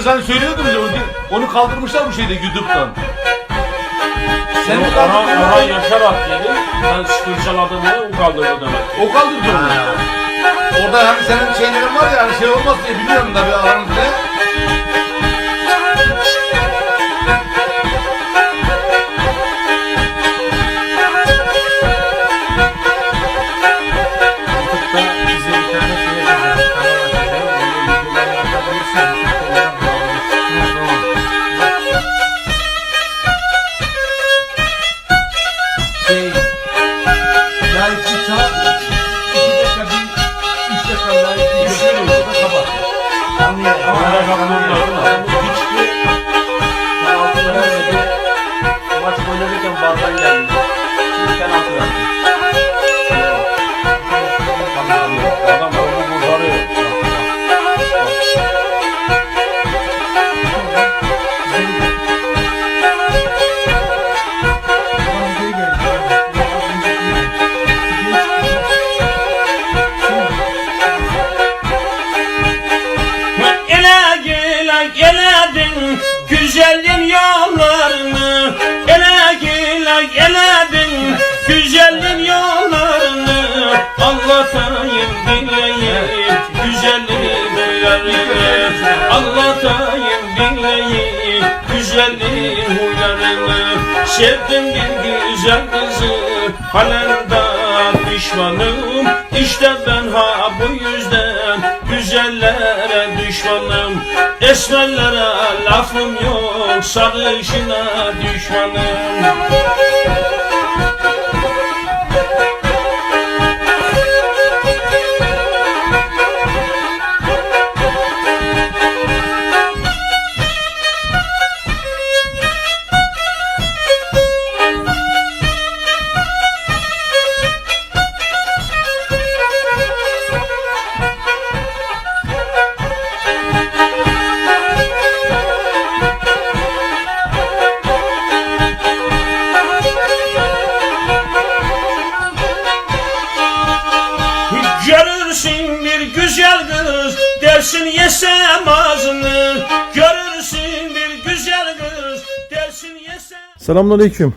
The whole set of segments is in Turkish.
Demin sen söylüyordun ya onu, onu kaldırmışlar bu şeyde YouTube'dan. Sen mi Orhan, Orhan kaldırdın? Yaşar at dedi. Ben fırçaladım diye o kaldırdı demek. O kaldırdı onu. Orada hani senin şeylerin var ya hani şey olmaz diye biliyorum tabii aranızda. Anlatayım dinleyin güzelin huylarını Anlatayım dinleyin güzelin huylarını Sevdim bir güzel kızı halen da pişmanım İşte ben ha bu yüzden güzellere düşmanım. Esmerlere lafım yok sarışına düşmanım bir güzel kız dersin yesem ağzını Görürsün bir güzel kız dersin yesem Selamünaleyküm.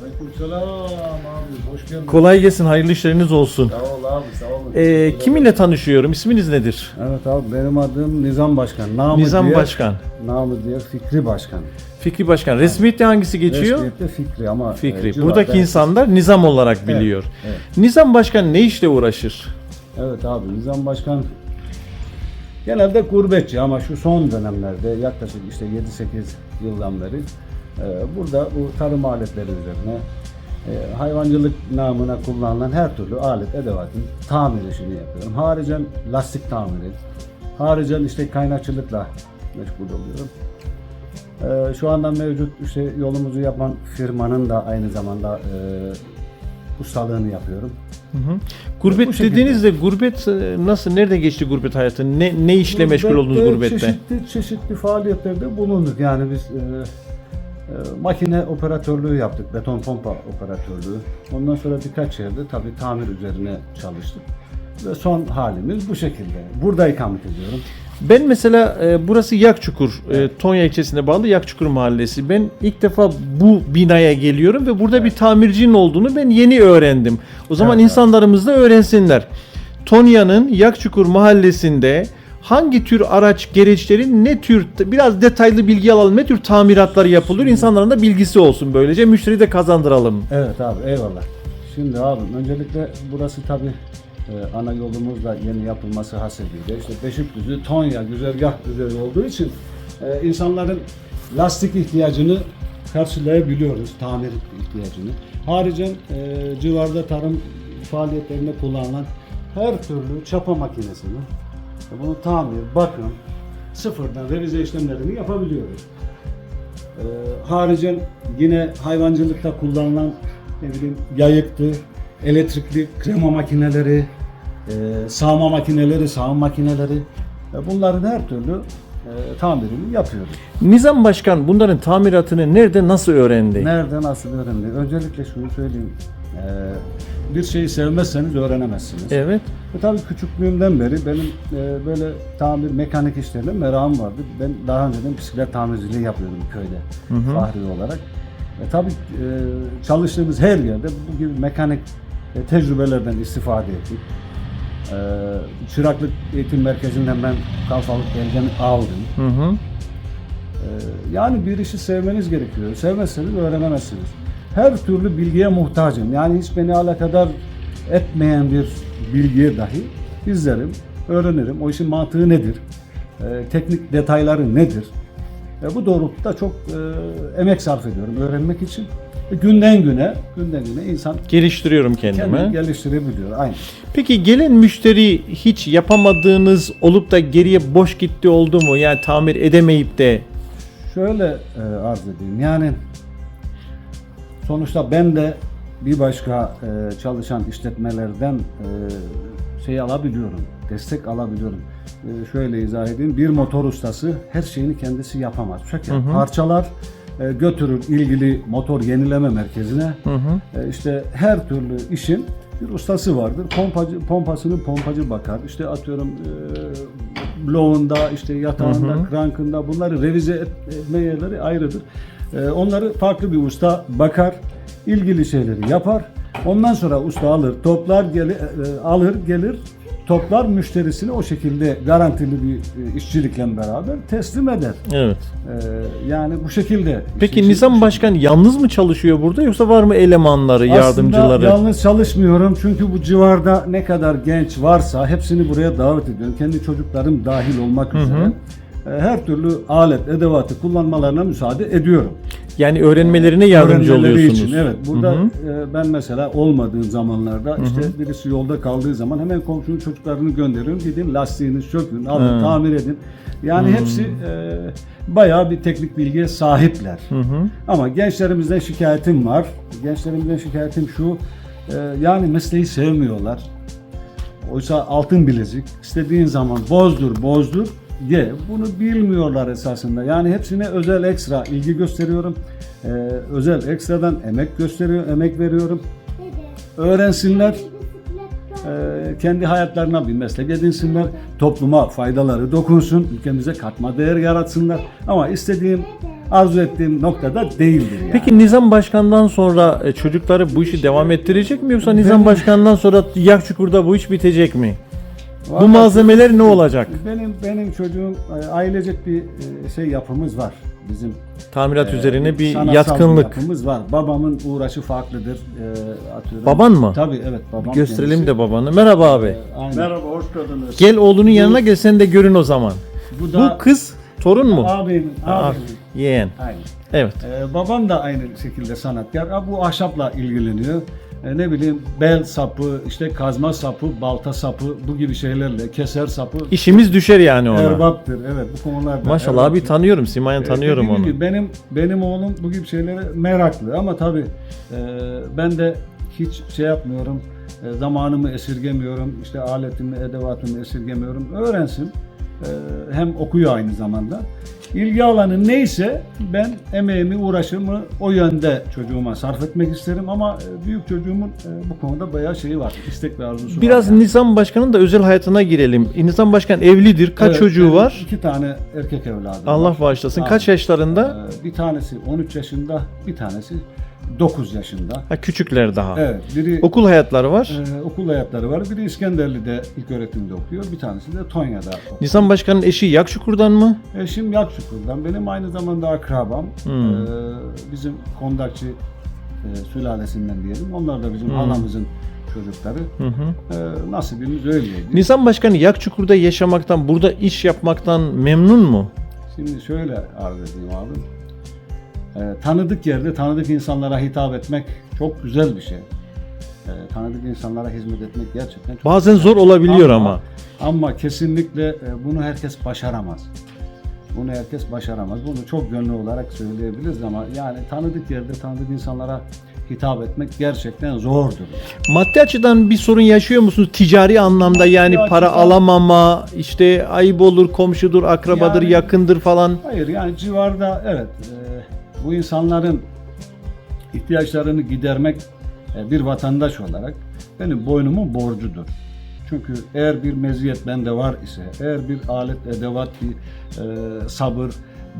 Aleykümselam abi hoş geldin. Kolay gelsin, hayırlı işleriniz olsun. Sağ ol abi sağ ol. Ee, kiminle tanışıyorum? İsminiz nedir? Evet abi benim adım Nizam Başkan. Namı Nizam diğer, Başkan. Namı diğer Fikri Başkan. Fikri Başkan. Resmiyette hangisi geçiyor? Resmiyette Fikri ama Fikri. e, Buradaki insanlar Nizam olarak biliyor. evet. Nizam Başkan ne işle uğraşır? Evet abi Nizam Başkan genelde gurbetçi ama şu son dönemlerde yaklaşık işte 7-8 yıldan beri e, burada bu tarım aletleri üzerine e, hayvancılık namına kullanılan her türlü alet edevatın tamir işini yapıyorum. Haricen lastik tamiri, haricen işte kaynakçılıkla meşgul oluyorum. E, şu anda mevcut işte yolumuzu yapan firmanın da aynı zamanda ustalığını yapıyorum. Gurbet Bu şekilde. dediğinizde gurbet e, nasıl, nerede geçti gurbet hayatı? Ne, ne işle meşgul oldunuz gurbette? Çeşitli, çeşitli faaliyetlerde bulunduk. Yani biz e, e, makine operatörlüğü yaptık. Beton pompa operatörlüğü. Ondan sonra birkaç yerde tabii tamir üzerine çalıştık. Ve son halimiz bu şekilde. Burada ikamet ediyorum. Ben mesela e, burası Yakçukur, e, Tonya ilçesine bağlı Yakçukur mahallesi. Ben ilk defa bu binaya geliyorum ve burada bir tamircinin olduğunu ben yeni öğrendim. O zaman Evet, insanlarımız da öğrensinler. Tonya'nın Yakçukur mahallesinde hangi tür araç gereçlerin ne tür biraz detaylı bilgi alalım. Ne tür tamiratlar yapılıyor? İnsanların da bilgisi olsun böylece. Müşteri de kazandıralım. Evet abi eyvallah. Şimdi abi öncelikle burası tabii e, ana yolumuzla yeni yapılması hasebiyle işte Beşikdüzü Tonya güzergah üzeri olduğu için e, insanların lastik ihtiyacını karşılayabiliyoruz, tamir ihtiyacını. Haricen e, civarda tarım faaliyetlerinde kullanılan her türlü çapa makinesini, e, bunu tamir, bakım, sıfırdan revize işlemlerini yapabiliyoruz. Ee, haricen yine hayvancılıkta kullanılan ne bileyim yayıktı, elektrikli krema makineleri, e, sağma makineleri, sağım makineleri e, bunların her türlü e, tamirini yapıyoruz. Nizam Başkan bunların tamiratını nerede nasıl öğrendi? Nerede nasıl öğrendi? Öncelikle şunu söyleyeyim. Ee, bir şeyi sevmezseniz öğrenemezsiniz. Evet. Ve tabii küçüklüğümden beri benim e, böyle tamir mekanik işlerine merakım vardı. Ben daha önceden bisiklet tamirciliği yapıyordum köyde fahri olarak. E, tabii e, çalıştığımız her yerde bu gibi mekanik e, tecrübelerden istifade ettik. E, çıraklık eğitim merkezinden ben kalfalık belgemi aldım. Hı hı. E, yani bir işi sevmeniz gerekiyor. Sevmezseniz öğrenemezsiniz. Her türlü bilgiye muhtacım. Yani hiç beni alakadar etmeyen bir bilgiye dahi izlerim, öğrenirim. O işin mantığı nedir? E, teknik detayları nedir? E, bu doğrultuda çok e, emek sarf ediyorum öğrenmek için. Günden güne, günden güne insan Geliştiriyorum kendimi. kendini geliştirebiliyor. Aynen. Peki gelen müşteri hiç yapamadığınız olup da geriye boş gitti oldu mu? Yani tamir edemeyip de Şöyle e, arz edeyim. Yani sonuçta ben de bir başka e, çalışan işletmelerden e, şey alabiliyorum. Destek alabiliyorum. E, şöyle izah edeyim. Bir motor ustası her şeyini kendisi yapamaz. Çünkü parçalar e, götürür ilgili motor yenileme merkezine. E, işte her türlü işin bir ustası vardır. Pompacı pompasını pompacı bakar. İşte atıyorum e, bloğunda, işte yatağında, krankında bunları revize et- etme yerleri ayrıdır. E, onları farklı bir usta bakar, ilgili şeyleri yapar. Ondan sonra usta alır, toplar, geli, e, alır, gelir, toplar müşterisini o şekilde garantili bir e, işçilikle beraber teslim eder. evet. E, yani bu şekilde. Peki Nizam Başkan yalnız mı çalışıyor burada yoksa var mı elemanları, Aslında yardımcıları? yalnız çalışmıyorum çünkü bu civarda ne kadar genç varsa hepsini buraya davet ediyorum. Kendi çocuklarım dahil olmak üzere. E, Her türlü alet, edevatı kullanmalarına müsaade ediyorum. Yani öğrenmelerine yardımcı Öğrenmeleri oluyorsunuz. Için, evet. Burada e, ben mesela olmadığım zamanlarda işte birisi yolda kaldığı zaman hemen komşunun çocuklarını gönderiyorum. Gidin lastiğini sökün, alın, tamir edin. Yani hepsi e, bayağı bir teknik bilgiye sahipler. Ama gençlerimizden şikayetim var. Gençlerimizden şikayetim şu. e, yani mesleği sevmiyorlar. Oysa altın bilezik istediğin zaman bozdur bozdur ye. Bunu bilmiyorlar esasında. Yani hepsine özel ekstra ilgi gösteriyorum. Ee, özel ekstradan emek gösteriyor, emek veriyorum. Öğrensinler. Ee, kendi hayatlarına bir meslek edinsinler. Topluma faydaları dokunsun. Ülkemize katma değer yaratsınlar. Ama istediğim, arzu ettiğim noktada değildir yani. Peki Nizam Başkan'dan sonra e, çocukları bu işi devam ettirecek mi yoksa Nizam Başkan'dan sonra Yakçukur'da bu iş bitecek mi? Bu Vallahi- malzemeler ne olacak? Benim benim çocuğum e, ailecek bir e, şey yapımız var. Bizim Tamirat e, üzerine bir sanatsal yatkınlık. yapımız var. Babamın uğraşı farklıdır. E, atıyorum. Baban mı? Tabii evet babam. Gösterelim kendisi. de babanı. Merhaba abi. E, aynen. Merhaba, hoş geldiniz. Gel oğlunun yanına gel sen de görün o zaman. Bu Bu da kız torun mu? abimin, Aa, abimin. Yeğen. Aynen. Evet. E, babam da aynı şekilde sanatkar. Ha, bu ahşapla ilgileniyor. E, ne bileyim bel sapı, işte kazma sapı, balta sapı bu gibi şeylerle keser sapı İşimiz düşer yani ona. erbaptır. Evet bu konularda. Maşallah abi erbaptır. tanıyorum. Simayen E, tanıyorum dediğim onu. gibi benim benim oğlum bu gibi şeylere meraklı ama tabii e, ben de hiç şey yapmıyorum. e, zamanımı esirgemiyorum. işte aletimi, edevatımı esirgemiyorum. Öğrensin. E, hem okuyor aynı zamanda. İlgi alanı neyse ben emeğimi, uğraşımı o yönde çocuğuma sarf etmek isterim ama e, büyük çocuğumun e, bu konuda bayağı şeyi var. istek ve arzusu Biraz var. yani. Nizam Başkan'ın da özel hayatına girelim. Nizam Başkan evlidir. Kaç Evet, çocuğu var? İki tane erkek evladım Allah var. bağışlasın. Abi. Kaç yaşlarında? Ee, Bir tanesi 13 yaşında, bir tanesi 9 yaşında. Ha, küçükler daha. Evet, biri Okul hayatları var. e, okul hayatları var. Biri İskenderli'de ilk öğretimde okuyor. Bir tanesi de Tonya'da. okuyor. Nizam Başkan'ın eşi Yakşukur'dan mı? Eşim Yakçukur'dan. Benim aynı zamanda akrabam. Hmm. Ee, bizim Kondakçı e, sülalesinden diyelim. Onlar da bizim Hmm. halamızın çocukları. Hı hı. Ee, nasibimiz öyleydi. Nizam Başkanı Yakçukur'da yaşamaktan, burada iş yapmaktan memnun mu? Şimdi şöyle arz edeyim abi. Ee, tanıdık yerde tanıdık insanlara hitap etmek çok güzel bir şey. Ee, tanıdık insanlara hizmet etmek gerçekten çok Bazen güzel zor olabiliyor ama. Ama kesinlikle e, bunu herkes başaramaz. Bunu herkes başaramaz. Bunu çok gönlü olarak söyleyebiliriz ama yani tanıdık yerde tanıdık insanlara hitap etmek gerçekten zordur. Maddi açıdan bir sorun yaşıyor musunuz? Ticari anlamda yani Maddi para açıdan- alamama, işte ayıp olur, komşudur, akrabadır, Yani- yakındır falan. Hayır yani civarda evet e, bu insanların ihtiyaçlarını gidermek e, bir vatandaş olarak benim boynumun borcudur. Çünkü eğer bir meziyet bende var ise, eğer bir alet, edevat, bir e, sabır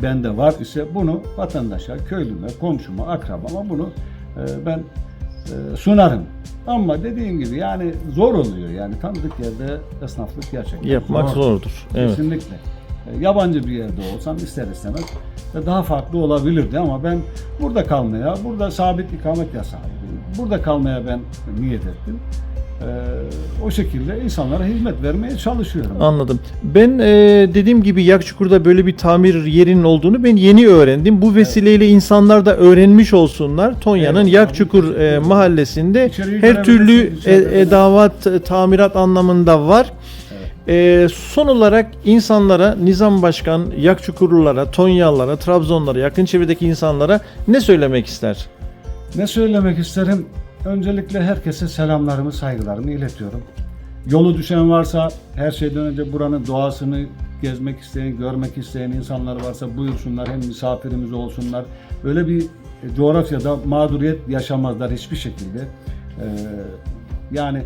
bende var ise bunu vatandaşa, köylüme, komşuma, akrabama bunu e, ben e, sunarım. Ama dediğim gibi yani zor oluyor yani tanıdık yerde esnaflık gerçekten Yapmak zor. zordur. Evet. Kesinlikle. E, Yabancı bir yerde olsam ister istemez e, daha farklı olabilirdi ama ben burada kalmaya, burada sabit ikamet yasağı, burada kalmaya ben niyet ettim. E, o şekilde insanlara hizmet vermeye çalışıyorum. Anladım. Ben e, dediğim gibi Yakçukur'da böyle bir tamir yerinin olduğunu ben yeni öğrendim. Bu vesileyle insanlar da öğrenmiş olsunlar. Tonya'nın Evet, Yakçukur e, mahallesinde İçeriği her türlü e, edavat, e, tamirat anlamında var. E, son olarak insanlara, Nizam Başkan, Yakçukurlulara, Tonyalılara, Trabzonlara, yakın çevredeki insanlara ne söylemek ister? Ne söylemek isterim? Öncelikle herkese selamlarımı, saygılarımı iletiyorum. Yolu düşen varsa her şeyden önce buranın doğasını gezmek isteyen, görmek isteyen insanlar varsa buyursunlar. Hem misafirimiz olsunlar. Böyle bir coğrafyada mağduriyet yaşamazlar hiçbir şekilde. Ee, yani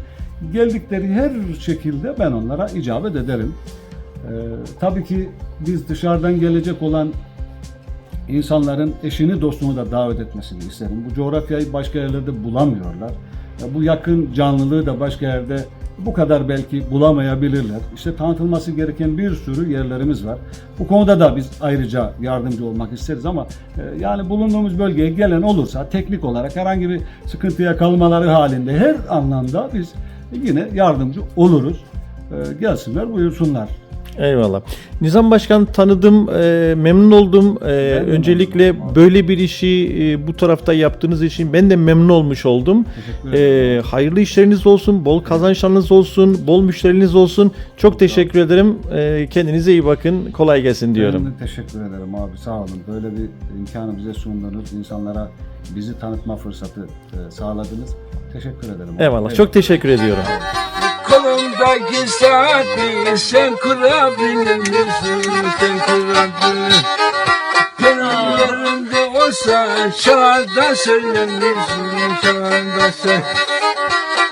geldikleri her şekilde ben onlara icabet ederim. Ee, tabii ki biz dışarıdan gelecek olan insanların eşini dostunu da davet etmesini isterim. Bu coğrafyayı başka yerlerde bulamıyorlar. Bu yakın canlılığı da başka yerde bu kadar belki bulamayabilirler. İşte tanıtılması gereken bir sürü yerlerimiz var. Bu konuda da biz ayrıca yardımcı olmak isteriz ama e, yani bulunduğumuz bölgeye gelen olursa teknik olarak herhangi bir sıkıntıya kalmaları halinde her anlamda biz yine yardımcı oluruz. E, Gelsinler buyursunlar. Eyvallah. Nizam Başkan tanıdım, e, memnun oldum. E, öncelikle oldum. böyle bir işi e, bu tarafta yaptığınız için ben de memnun olmuş oldum. E, hayırlı işleriniz olsun, bol kazançlarınız olsun, bol müşteriniz olsun. Çok teşekkür ederim. E, kendinize iyi bakın. Kolay gelsin diyorum. Ben de teşekkür ederim abi sağ olun. Böyle bir imkanı bize sundunuz. insanlara bizi tanıtma fırsatı e, sağladınız. Teşekkür ederim. Eyvallah. Çok teşekkür ediyorum. Kolumdaki saati sen kurabilir misin? Sen kurabilir. Benim yerimde olsa çağda söyler misin? Çağda söyle.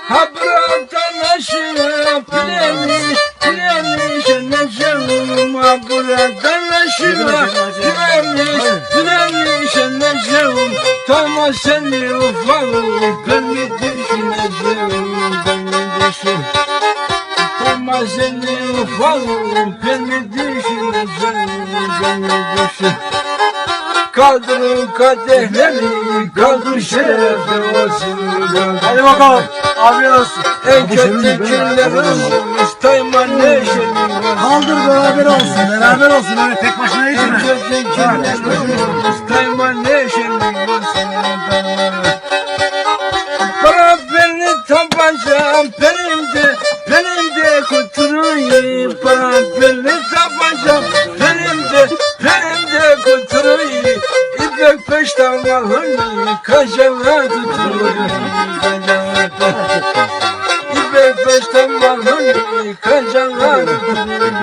Ha buradan aşağı pilemiş, seni ufalım, ben mi düşüneceğim, ben mi düşün. Kaldırın kadehleri, kaldır şerefli olsun. Hadi bakalım, afiyet olsun. En kötü günlerimiz tayman neşeli. Kaldır beraber olsun. Beraber olsun. Öyle tek başına En içme. kötü günlerimiz tayman neşeli tabancam benimde, benimde kuturuyu. İpek peşten malını kaşana tuturuyu. İpek peşten malını kaşana tuturuyu.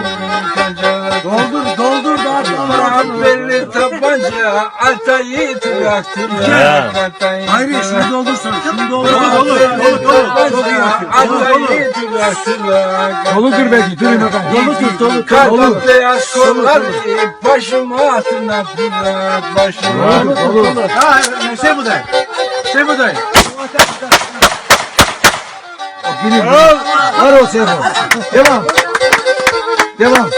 Doldur tabanca atayı tüyaktır. Ya. Hayır şunu doldursun. Şunu doldur. Doludur belki, durun bakalım. Dolu tut dolu. Kadın beyaz kolları başım altına bırak başım altına. Ha şey bu da. Şey bu da. Var o Sebo. Devam. Devam.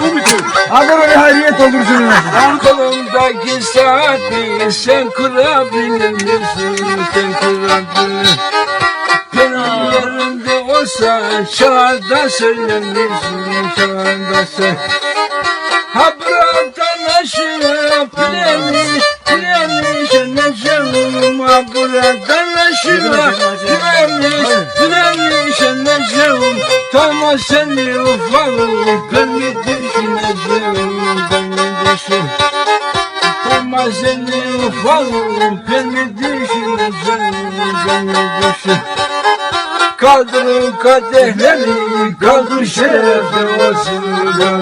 Hadi öyle hayriyet olur şunu. Kolumdaki saati sen kurabilir misin? Sen kurabilir. Yerimde olsa çağda söyler misin? Çağda söyle. Ha buradan aşağı pilemiş, pilemiş anacığım. Ha buradan aşağı Tamam seni ben mi düşüneceğim, mi düşün. Tamam seni ben mi düşüneceğim, mi düşün. Kaldırın kadehleri kaldır şerefli olsun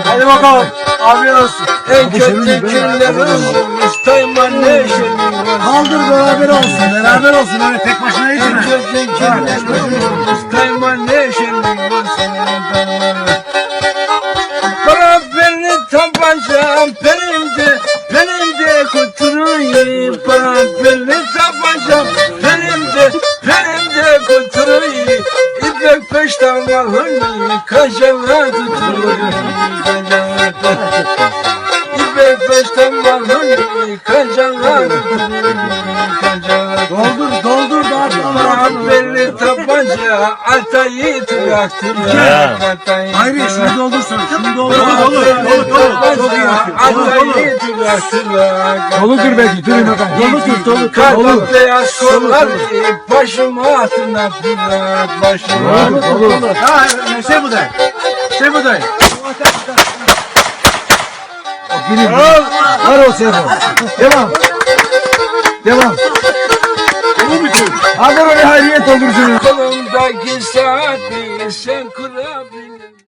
Hadi bakalım. Afiyet olsun. En kötü günlerimiz Tayman neşeli Kaldır beraber olsun. Beraber olsun. Öyle tek başına En içme. kötü günlerimiz Tayman neşeli Bana Kaşana tuturuyu İpek Kaşana tuturuyu Kaşana Doldur doldur. Bana belli tabanca Altayı tüyaktır Hayır şunu doldursun. Şunu doldur. Dolu dolu dolu. Yapıyorsun. Dolu dolu. Doludur belki. Durun bakalım. Dolu tut dolu. Kalbim beyaz kollar başım altına bırak başım Dolu dolu. Şey bu da. Şey bu da. Gidin. Var o Sefo. Devam. Devam. Bitir. Ha bunu bir hayriyet doldursun. Kolumdaki saati sen kurabilirsin